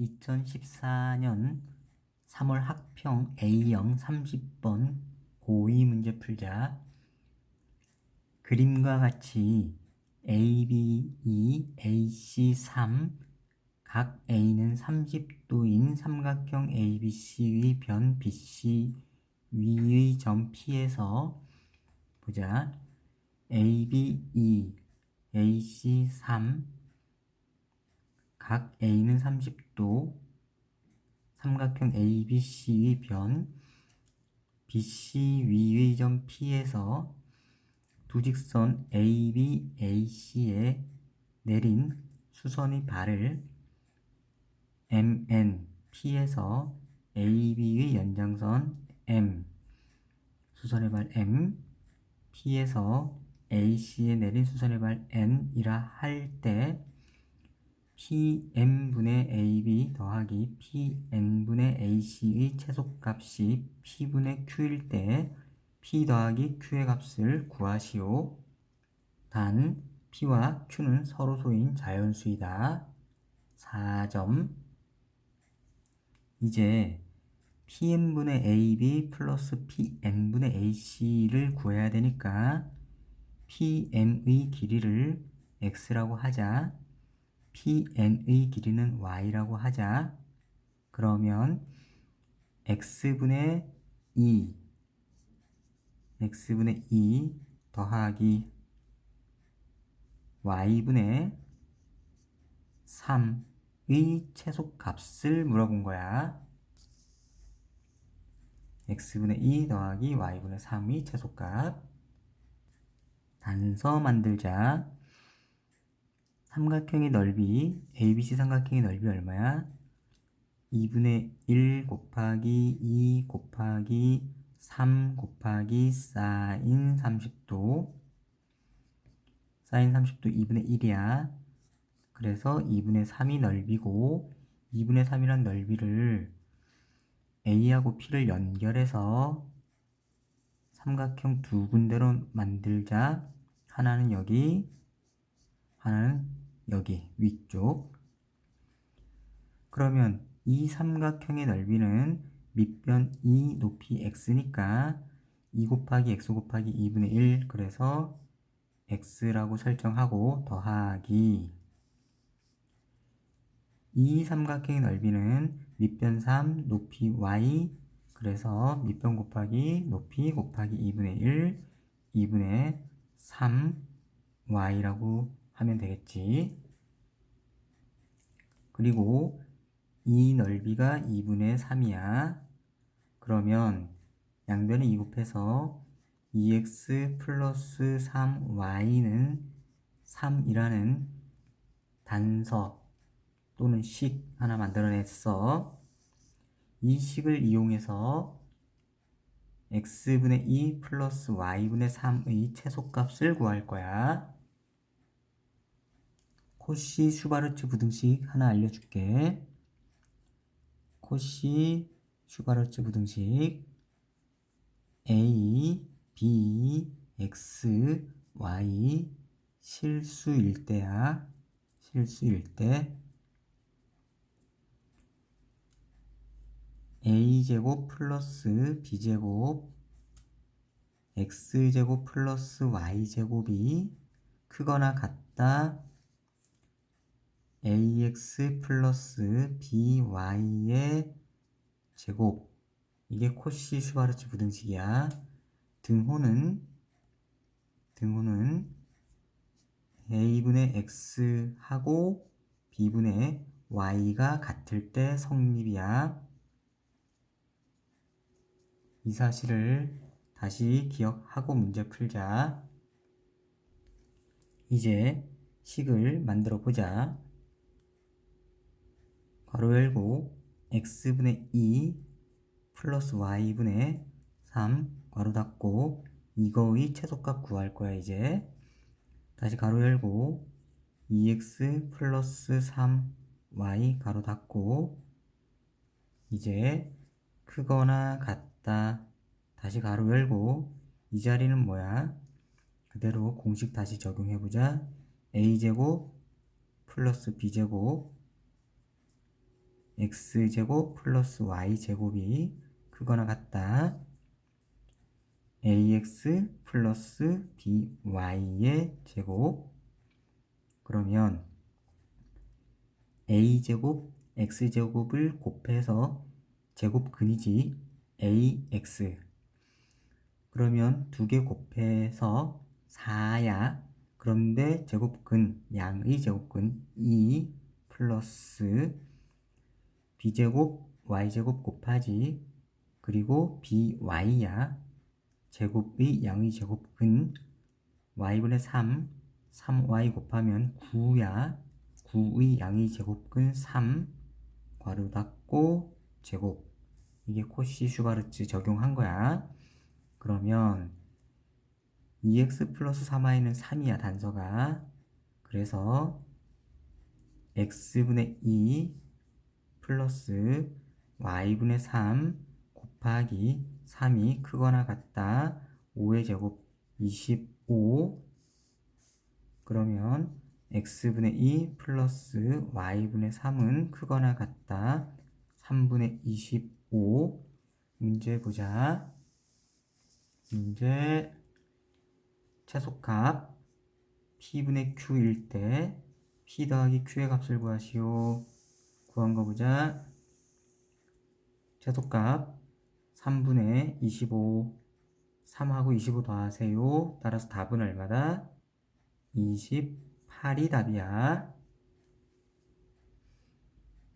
2014년 3월 학평 A형 30번 고2 문제 풀자. 그림과 같이 ABE, AC3, 각 A는 30도인 삼각형 ABC의 변 BC 위의 점 P에서 보자. ABE, AC3, 각 A는 30도, 삼각형 ABC의 변, BC 위의 점 P에서 두 직선 AB, AC에 내린 수선의 발을 MN, P에서 AB의 연장선 M, 수선의 발 M, P에서 AC에 내린 수선의 발 N이라 할 때 PM분의 AB 더하기 PN분의 AC의 최소값이 P분의 Q일 때 P 더하기 Q의 값을 구하시오. 단 P와 Q는 서로 소인 자연수이다. 4점 이제 PN분의 AB 플러스 PN분의 AC를 구해야 되니까 PM의 길이를 X라고 하자. PN의 길이는 Y라고 하자. 그러면 X분의 2 X분의 2 더하기 Y분의 3의 최소값을 물어본 거야. X분의 2 더하기 Y분의 3의 최소값. 단서 만들자. 삼각형의 넓이, ABC 삼각형의 넓이 얼마야? 2분의 1 곱하기 2 곱하기 3 곱하기 사인 30도 사인 30도 2분의 1이야. 그래서 2분의 3이 넓이고 2분의 3이란 넓이를 A하고 P를 연결해서 삼각형 두 군데로 만들자. 하나는 여기, 하나는 여기 위쪽. 그러면 이 삼각형의 넓이는 밑변 2 높이 x니까 2 곱하기 x 곱하기 2분의 1 그래서 x라고 설정하고 더하기 이 삼각형의 넓이는 밑변 3 높이 y 그래서 밑변 곱하기 높이 곱하기 2분의 1 2분의 3 y라고 하면 되겠지. 그리고 이 넓이가 2분의 3이야. 그러면 양변을 2 곱해서 2x 플러스 3y는 3이라는 단서 또는 식 하나 만들어냈어. 이 식을 이용해서 x분의 2 플러스 y분의 3의 최소값을 구할 거야. 코시 슈바르츠 부등식 하나 알려줄게. 코시 슈바르츠 부등식 a, b, x, y 실수일 때야. 실수일 때 a제곱 플러스 b제곱 x제곱 플러스 y제곱이 크거나 같다 ax 플러스 by의 제곱 이게 코시 슈바르츠 부등식이야 등호는 등호는 a분의 x하고 b분의 y가 같을 때 성립이야 이 사실을 다시 기억하고 문제 풀자. 이제 식을 만들어 보자. 괄호 열고 x분의 2 플러스 y분의 3 괄호 닫고 이거의 최소값 구할 거야 이제. 다시 가로 열고 2x 플러스 3y 가로 닫고 이제 크거나 같다 다시 가로 열고 이 자리는 뭐야? 그대로 공식 다시 적용해 보자. a제곱 플러스 b제곱 x제곱 플러스 y제곱이 크거나 같다. ax 플러스 by의 제곱 그러면 a제곱 x제곱을 곱해서 제곱근이지 ax 그러면 두 개 곱해서 4야 그런데 제곱근 양의 제곱근 2 플러스 b제곱 y제곱 곱하지 그리고 by야 제곱의 양의 제곱근 y분의 3 3y 곱하면 9야 9의 양의 제곱근 3 괄호 닫고 제곱. 이게 코시 슈바르츠 적용한 거야. 그러면 2x 플러스 3y는 3이야 단서가. 그래서 x분의 2 플러스 y분의 3 곱하기 3이 크거나 같다. 5의 제곱 25 그러면 x분의 2 플러스 y분의 3은 크거나 같다. 3분의 25 문제 보자. 문제 최소값 p분의 q일 때 p 더하기 q의 값을 구하시오 구한 거 보자. 최소값 3분의 25 3하고 25 더하세요. 따라서 답은 얼마다? 28이 답이야